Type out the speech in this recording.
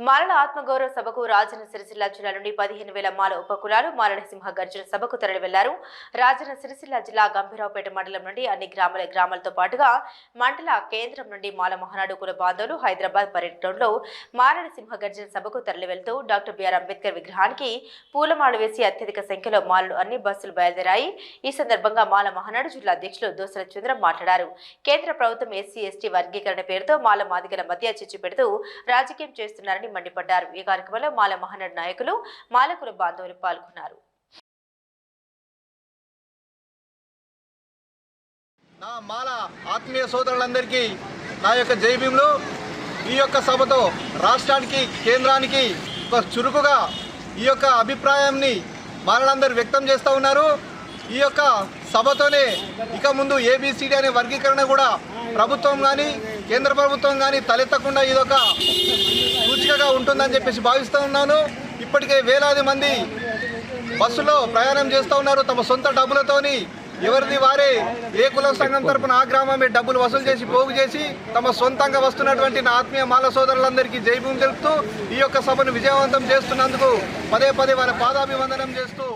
మాలల ఆత్మగౌరవ సభకు రాజన్న సిరిసిల్ల జిల్లా నుండి పదిహేను వేల మాల ఉపకులాలు మాలల సింహ గర్జన సభకు తరలి వెళ్ళారు రాజన్న సిరిసిల్ల జిల్లా గంభీరావుపేట మండలం నుండి అన్ని గ్రామాల గ్రామాలతో పాటుగా మండల కేంద్రం నుండి మాల మహానాడు కుల బాంధవులు హైదరాబాద్ పర్యటనలో మాలల సింహ గర్జన సభకు తరలి వెళ్తూ డాక్టర్ బిఆర్ అంబేద్కర్ విగ్రహానికి పూలమాల వేసి అత్యధిక సంఖ్యలో మాలలు అన్ని బస్సులు బయలుదేరాయి. ఈ సందర్భంగా మాల మహానాడు జిల్లా అధ్యక్షులు దోసల చంద్ర మాట్లాడారు. కేంద్ర ప్రభుత్వం ఎస్సీ ఎస్టీ వర్గీకరణ పేరుతో మాల మాదిగల మధ్య చిచ్చు పెడుతూ రాజకీయం చేస్తున్నారని మండిపడ్డారు. ఈ కార్యక్రమంలో మాల మహానాడు నాయకులు మాలకుల బాంధవులు పాల్గొన్నారు. నా మాల ఆత్మీయ సోదరులందరికీ నా యొక్క జైభీములు ఈ యొక్క సభతో రాష్ట్రానికి కేంద్రానికి ఒక చురుకుగా ఈ యొక్క అభిప్రాయాన్ని మాలలందరూ వ్యక్తం చేస్తూ ఉన్నారు. ఈ యొక్క సభతోనే ఇక ముందు ఏబిసిడి అనే వర్గీకరణ కూడా ప్రభుత్వం కానీ కేంద్ర ప్రభుత్వం కానీ తలెత్తకుండా ఇదొక ఉంటుందని చెప్పేసి భావిస్తూ ఉన్నాను. ఇప్పటికే వేలాది మంది బస్సులో ప్రయాణం చేస్తూ ఉన్నారు. తమ సొంత డబ్బులతోని ఎవరిది వారే ఏ కుల సంఘం తరపున ఆ గ్రామమే డబ్బులు వసూలు చేసి పోగు చేసి తమ సొంతంగా వస్తున్నటువంటి నా ఆత్మీయ మాల సోదరులందరికీ జైభూమి తెలుపుతూ ఈ యొక్క సభను విజయవంతం చేస్తున్నందుకు పదే పదే వారి పాదాభివందనం చేస్తూ